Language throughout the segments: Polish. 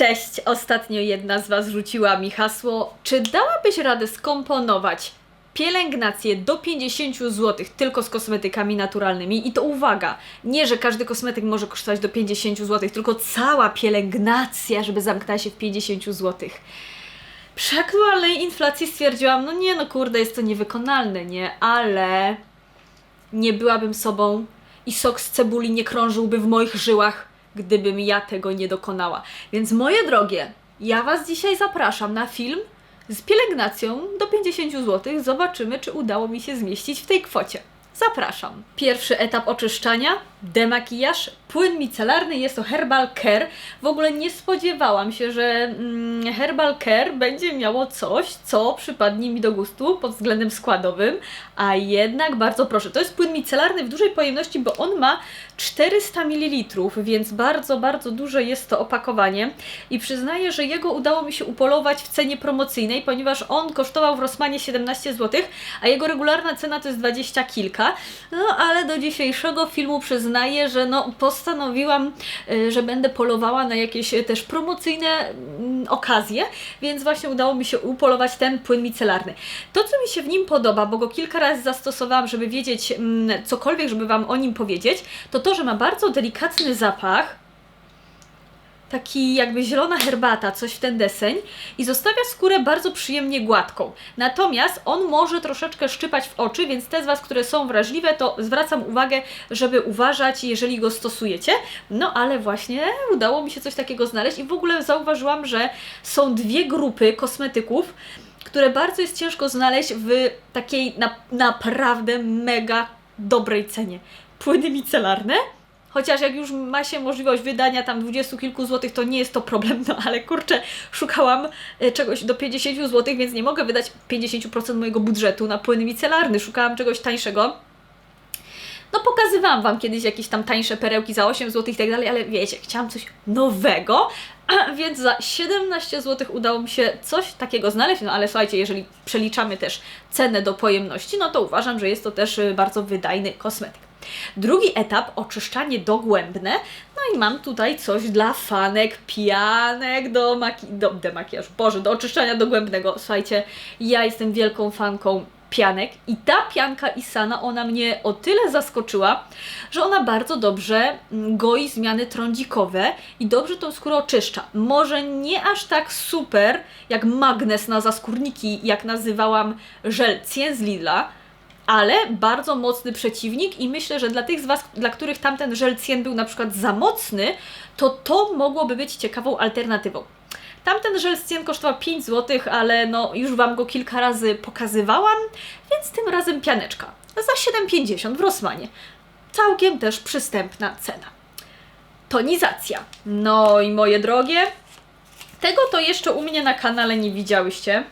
Cześć! Ostatnio jedna z Was rzuciła mi hasło, czy dałabyś radę skomponować pielęgnację do 50 zł tylko z kosmetykami naturalnymi? I to uwaga, nie, że każdy kosmetyk może kosztować do 50 zł, tylko cała pielęgnacja, żeby zamknęła się w 50 zł. Przy aktualnej inflacji stwierdziłam, no nie no kurde, jest to niewykonalne, nie? Ale nie byłabym sobą i sok z cebuli nie krążyłby w moich żyłach, gdybym ja tego nie dokonała. Więc moje drogie, ja Was dzisiaj zapraszam na film z pielęgnacją do 50 zł. Zobaczymy, czy udało mi się zmieścić w tej kwocie. Zapraszam. Pierwszy etap oczyszczania, demakijaż, płyn micelarny, jest to Herbal Care. W ogóle nie spodziewałam się, że mm, Herbal Care będzie miało coś, co przypadnie mi do gustu pod względem składowym, a jednak bardzo proszę. To jest płyn micelarny w dużej pojemności, bo on ma 400 ml, więc bardzo, bardzo duże jest to opakowanie i przyznaję, że jego udało mi się upolować w cenie promocyjnej, ponieważ on kosztował w Rosmanie 17 zł, a jego regularna cena to jest 20 kilka. No ale do dzisiejszego filmu przyznaję, że no postanowiłam, y, że będę polowała na jakieś y, też promocyjne mm, okazje, więc właśnie udało mi się upolować ten płyn micelarny. To, co mi się w nim podoba, bo go kilka razy zastosowałam, żeby wiedzieć mm, cokolwiek, żeby Wam o nim powiedzieć, to to, że ma bardzo delikatny zapach, taki jakby zielona herbata, coś w ten deseń i zostawia skórę bardzo przyjemnie gładką. Natomiast on może troszeczkę szczypać w oczy, więc te z Was, które są wrażliwe, to zwracam uwagę, żeby uważać, jeżeli go stosujecie. No ale właśnie udało mi się coś takiego znaleźć i w ogóle zauważyłam, że są dwie grupy kosmetyków, które bardzo jest ciężko znaleźć w takiej na, naprawdę mega dobrej cenie. Płyny micelarne Chociaż jak już ma się możliwość wydania tam dwudziestu kilku złotych, to nie jest to problem, no ale kurczę, szukałam e, czegoś do 50 złotych, więc nie mogę wydać 50% mojego budżetu na płyn micelarny. Szukałam czegoś tańszego. No pokazywałam Wam kiedyś jakieś tam tańsze perełki za 8 zł i tak dalej, ale wiecie, chciałam coś nowego, więc za 17 zł udało mi się coś takiego znaleźć, no ale słuchajcie, jeżeli przeliczamy też cenę do pojemności, no to uważam, że jest to też y, bardzo wydajny kosmetyk. Drugi etap, oczyszczanie dogłębne. No i mam tutaj coś dla fanek, pianek do, maki do demakijażu, Boże, do oczyszczania dogłębnego. Słuchajcie, ja jestem wielką fanką pianek i ta pianka Isana, ona mnie o tyle zaskoczyła, że ona bardzo dobrze mm, goi zmiany trądzikowe i dobrze tą skórę oczyszcza. Może nie aż tak super jak magnes na zaskórniki, jak nazywałam żel Cien z Lidla, ale bardzo mocny przeciwnik i myślę, że dla tych z Was, dla których tamten żel Cien był na przykład za mocny, to to mogłoby być ciekawą alternatywą. Tamten żel Cien kosztował 5 zł, ale no już Wam go kilka razy pokazywałam, więc tym razem pianeczka. Za 7,50 w Rosmanie. Całkiem też przystępna cena. Tonizacja. No i moje drogie, tego to jeszcze u mnie na kanale nie widziałyście.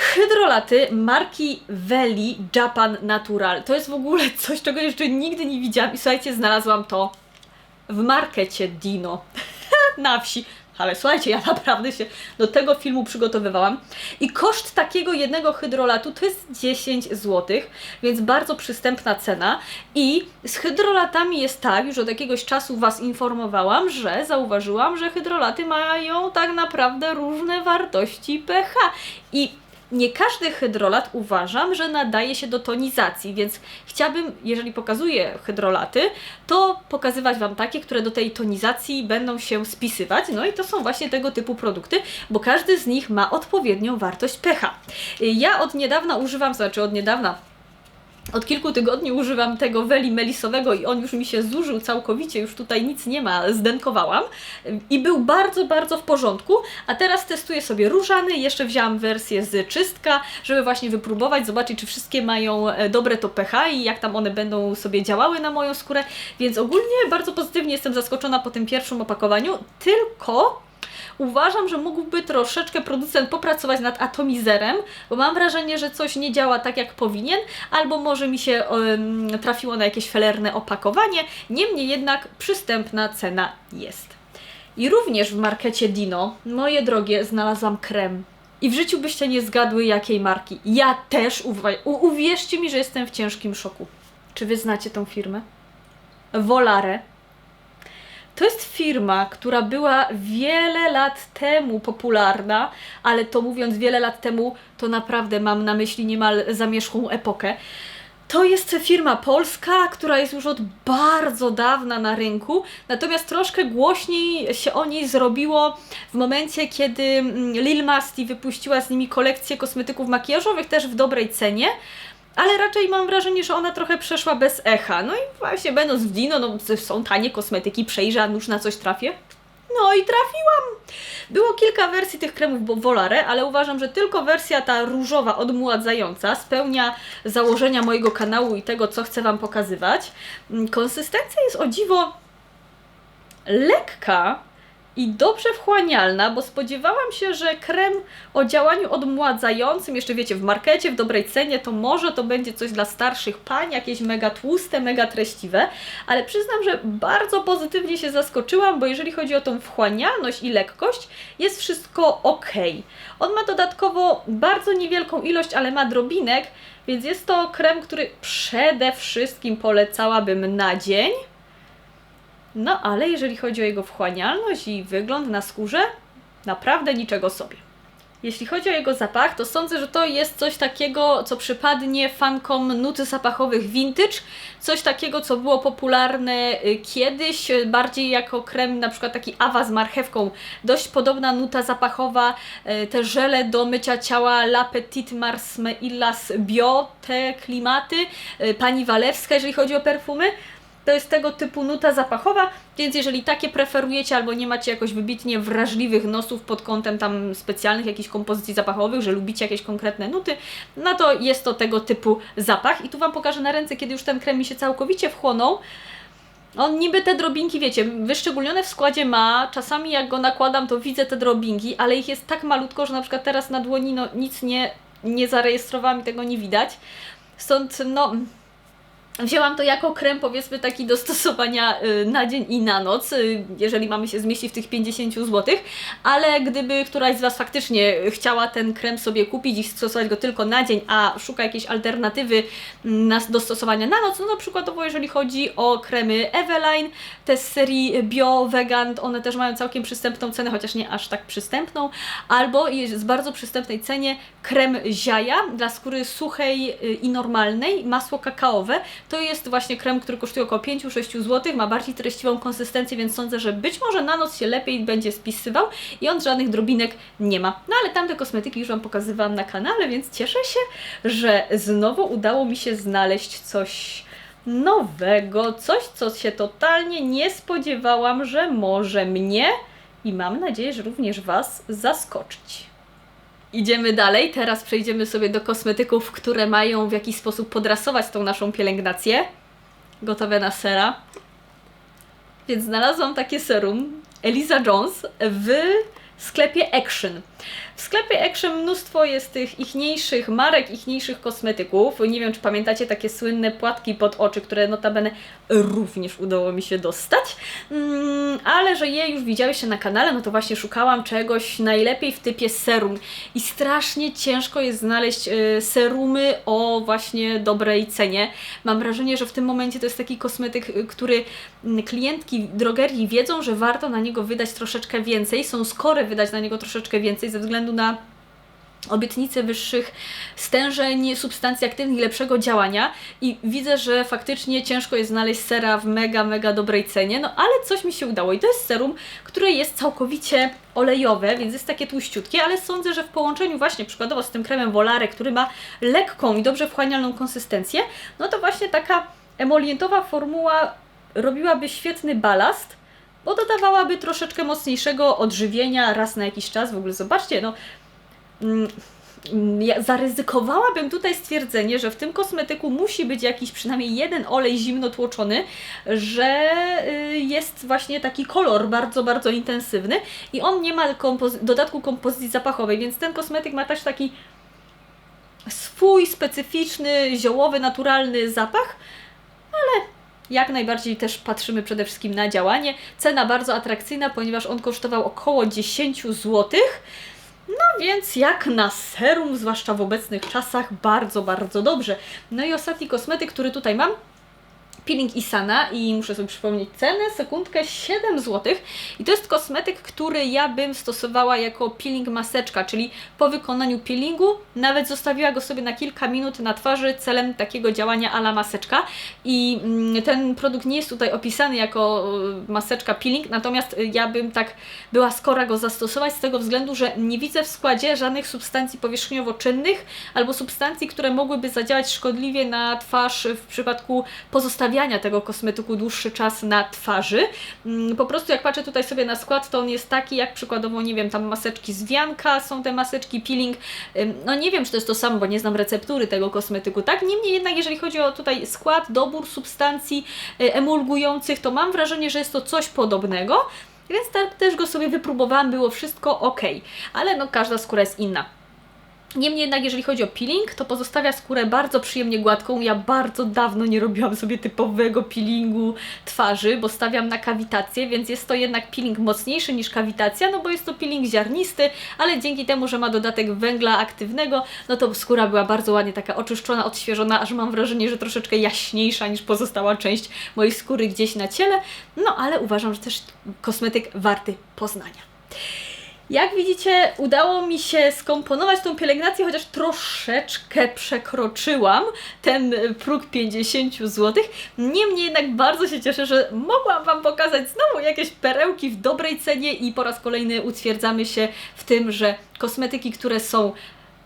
Hydrolaty marki Veli Japan Natural. To jest w ogóle coś, czego jeszcze nigdy nie widziałam i słuchajcie, znalazłam to w markecie Dino na wsi. Ale słuchajcie, ja naprawdę się do tego filmu przygotowywałam. I koszt takiego jednego hydrolatu to jest 10 zł, więc bardzo przystępna cena. I z hydrolatami jest tak, już od jakiegoś czasu Was informowałam, że zauważyłam, że hydrolaty mają tak naprawdę różne wartości pH. I nie każdy hydrolat uważam, że nadaje się do tonizacji, więc chciałabym, jeżeli pokazuję hydrolaty, to pokazywać Wam takie, które do tej tonizacji będą się spisywać. No i to są właśnie tego typu produkty, bo każdy z nich ma odpowiednią wartość pH. Ja od niedawna używam, znaczy od niedawna, od kilku tygodni używam tego weli melisowego i on już mi się zużył całkowicie, już tutaj nic nie ma, zdenkowałam. I był bardzo, bardzo w porządku, a teraz testuję sobie różany, jeszcze wzięłam wersję z czystka, żeby właśnie wypróbować, zobaczyć czy wszystkie mają e, dobre to pH i jak tam one będą sobie działały na moją skórę, więc ogólnie bardzo pozytywnie jestem zaskoczona po tym pierwszym opakowaniu, tylko uważam, że mógłby troszeczkę producent popracować nad atomizerem, bo mam wrażenie, że coś nie działa tak jak powinien, albo może mi się um, trafiło na jakieś felerne opakowanie. Niemniej jednak przystępna cena jest. I również w markecie Dino, moje drogie, znalazłam krem. I w życiu byście nie zgadły jakiej marki. Ja też, uwierzcie mi, że jestem w ciężkim szoku. Czy wy znacie tą firmę? Volare. Firma, która była wiele lat temu popularna, ale to mówiąc wiele lat temu, to naprawdę mam na myśli niemal zamierzchłą epokę. To jest firma polska, która jest już od bardzo dawna na rynku, natomiast troszkę głośniej się o niej zrobiło w momencie, kiedy mm, Lil Masti wypuściła z nimi kolekcję kosmetyków makijażowych, też w dobrej cenie. Ale raczej mam wrażenie, że ona trochę przeszła bez echa. No i właśnie będąc w Dino, no są tanie kosmetyki, przejrzę, a nuż na coś trafię. No i trafiłam! Było kilka wersji tych kremów bo Volare, ale uważam, że tylko wersja ta różowa, odmładzająca spełnia założenia mojego kanału i tego, co chcę Wam pokazywać. Mm, Konsystencja jest o dziwo lekka i dobrze wchłanialna, bo spodziewałam się, że krem o działaniu odmładzającym, jeszcze wiecie, w markecie, w dobrej cenie, to może to będzie coś dla starszych pań, jakieś mega tłuste, mega treściwe, ale przyznam, że bardzo pozytywnie się zaskoczyłam, bo jeżeli chodzi o tą wchłanialność i lekkość, jest wszystko ok. On ma dodatkowo bardzo niewielką ilość, ale ma drobinek, więc jest to krem, który przede wszystkim polecałabym na dzień. No ale jeżeli chodzi o jego wchłanialność i wygląd na skórze, naprawdę niczego sobie. Jeśli chodzi o jego zapach, to sądzę, że to jest coś takiego, co przypadnie fankom nuty zapachowych vintage, coś takiego, co było popularne y, kiedyś, y, bardziej jako krem, na przykład taki awa z marchewką, dość podobna nuta zapachowa, y, te żele do mycia ciała La Petite Mars Meillas Bio, te klimaty, pani Walewska, jeżeli chodzi o perfumy, to jest tego typu nuta zapachowa, więc jeżeli takie preferujecie albo nie macie jakoś wybitnie wrażliwych nosów pod kątem tam specjalnych jakichś kompozycji zapachowych, że lubicie jakieś konkretne nuty, no to jest to tego typu zapach. I tu Wam pokażę na ręce, kiedy już ten krem mi się całkowicie wchłonął. On niby te drobinki, wiecie, wyszczególnione w składzie ma, czasami jak go nakładam, to widzę te drobinki, ale ich jest tak malutko, że na przykład teraz na dłoni no, nic nie, nie zarejestrowałam i tego nie widać. Stąd, no, Wzięłam to jako krem, powiedzmy, taki do stosowania y, na dzień i na noc, y, jeżeli mamy się zmieścić w tych 50 zł, ale gdyby któraś z Was faktycznie chciała ten krem sobie kupić i stosować go tylko na dzień, a szuka jakiejś alternatywy mm, na, do stosowania na noc, no to przykładowo jeżeli chodzi o kremy Eveline, te z serii Bio, Vegan, one też mają całkiem przystępną cenę, chociaż nie aż tak przystępną, albo z bardzo przystępnej cenie krem Ziaja dla skóry suchej y, i normalnej, masło kakaowe, to jest właśnie krem, który kosztuje około 5-6 zł, ma bardziej treściwą konsystencję, więc sądzę, że być może na noc się lepiej będzie spisywał i on żadnych drobinek nie ma. No ale tamte kosmetyki już Wam pokazywałam na kanale, więc cieszę się, że znowu udało mi się znaleźć coś nowego, coś, co się totalnie nie spodziewałam, że może mnie i mam nadzieję, że również Was zaskoczyć. Idziemy dalej. Teraz przejdziemy sobie do kosmetyków, które mają w jakiś sposób podrasować tą naszą pielęgnację. Gotowe na sera. Więc znalazłam takie serum Eliza Jones w sklepie Action. W sklepie Action mnóstwo jest tych ichniejszych marek, ichniejszych kosmetyków. Nie wiem, czy pamiętacie takie słynne płatki pod oczy, które notabene również udało mi się dostać. Mm, ale że je już widziałyście na kanale, no to właśnie szukałam czegoś najlepiej w typie serum. I strasznie ciężko jest znaleźć y, serumy o właśnie dobrej cenie. Mam wrażenie, że w tym momencie to jest taki kosmetyk, y, który mm, klientki drogerii wiedzą, że warto na niego wydać troszeczkę więcej, są skore wydać na niego troszeczkę więcej ze względu na obietnice wyższych stężeń, substancji aktywnych lepszego działania. I widzę, że faktycznie ciężko jest znaleźć sera w mega, mega dobrej cenie, no ale coś mi się udało i to jest serum, które jest całkowicie olejowe, więc jest takie tłuściutkie, ale sądzę, że w połączeniu właśnie przykładowo z tym kremem Volare, który ma lekką i dobrze wchłanialną konsystencję, no to właśnie taka emolientowa formuła robiłaby świetny balast, bo dodawałaby troszeczkę mocniejszego odżywienia raz na jakiś czas. W ogóle zobaczcie, no mm, mm, ja zaryzykowałabym tutaj stwierdzenie, że w tym kosmetyku musi być jakiś przynajmniej jeden olej zimno tłoczony, że y, jest właśnie taki kolor bardzo, bardzo intensywny i on nie ma kompozy- dodatku kompozycji zapachowej, więc ten kosmetyk ma też taki swój specyficzny, ziołowy, naturalny zapach, ale jak najbardziej też patrzymy przede wszystkim na działanie. Cena bardzo atrakcyjna, ponieważ on kosztował około 10 zł. No więc jak na serum, zwłaszcza w obecnych czasach, bardzo, bardzo dobrze. No i ostatni kosmetyk, który tutaj mam, peeling Isana i muszę sobie przypomnieć cenę, sekundkę, 7 zł. I to jest kosmetyk, który ja bym stosowała jako peeling maseczka, czyli po wykonaniu peelingu nawet zostawiła go sobie na kilka minut na twarzy celem takiego działania ala maseczka. I mm, ten produkt nie jest tutaj opisany jako y, maseczka peeling, natomiast y, ja bym tak była skora go zastosować z tego względu, że nie widzę w składzie żadnych substancji powierzchniowo-czynnych albo substancji, które mogłyby zadziałać szkodliwie na twarz w przypadku pozostawiania tego kosmetyku dłuższy czas na twarzy. Mm, Po prostu jak patrzę tutaj sobie na skład, to on jest taki jak przykładowo, nie wiem, tam maseczki z wianka, są te maseczki peeling. No nie wiem, czy to jest to samo, bo nie znam receptury tego kosmetyku, tak? Niemniej jednak, jeżeli chodzi o tutaj skład, dobór substancji y, emulgujących, to mam wrażenie, że jest to coś podobnego. Więc tak też go sobie wypróbowałam, było wszystko ok, ale no każda skóra jest inna. Niemniej jednak, jeżeli chodzi o peeling, to pozostawia skórę bardzo przyjemnie gładką. Ja bardzo dawno nie robiłam sobie typowego peelingu twarzy, bo stawiam na kawitację, więc jest to jednak peeling mocniejszy niż kawitacja, no bo jest to peeling ziarnisty, ale dzięki temu, że ma dodatek węgla aktywnego, no to skóra była bardzo ładnie taka oczyszczona, odświeżona, aż mam wrażenie, że troszeczkę jaśniejsza niż pozostała część mojej skóry gdzieś na ciele. No ale uważam, że też kosmetyk warty poznania. Jak widzicie, udało mi się skomponować tą pielęgnację, chociaż troszeczkę przekroczyłam ten próg 50 zł. Niemniej jednak bardzo się cieszę, że mogłam Wam pokazać znowu jakieś perełki w dobrej cenie i po raz kolejny utwierdzamy się w tym, że kosmetyki, które są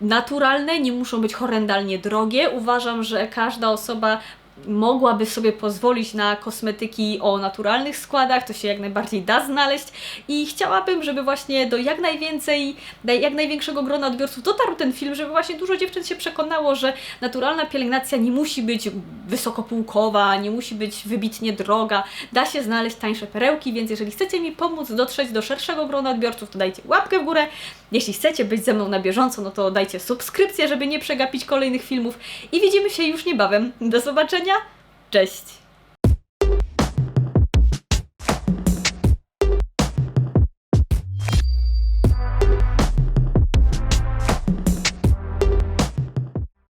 naturalne, nie muszą być horrendalnie drogie. Uważam, że każda osoba mogłaby sobie pozwolić na kosmetyki o naturalnych składach, to się jak najbardziej da znaleźć. I chciałabym, żeby właśnie do jak najwięcej, jak największego grona odbiorców dotarł ten film, żeby właśnie dużo dziewczyn się przekonało, że naturalna pielęgnacja nie musi być wysokopółkowa, nie musi być wybitnie droga, da się znaleźć tańsze perełki, więc jeżeli chcecie mi pomóc dotrzeć do szerszego grona odbiorców, to dajcie łapkę w górę, jeśli chcecie być ze mną na bieżąco, no to dajcie subskrypcję, żeby nie przegapić kolejnych filmów. I widzimy się już niebawem. Do zobaczenia, cześć!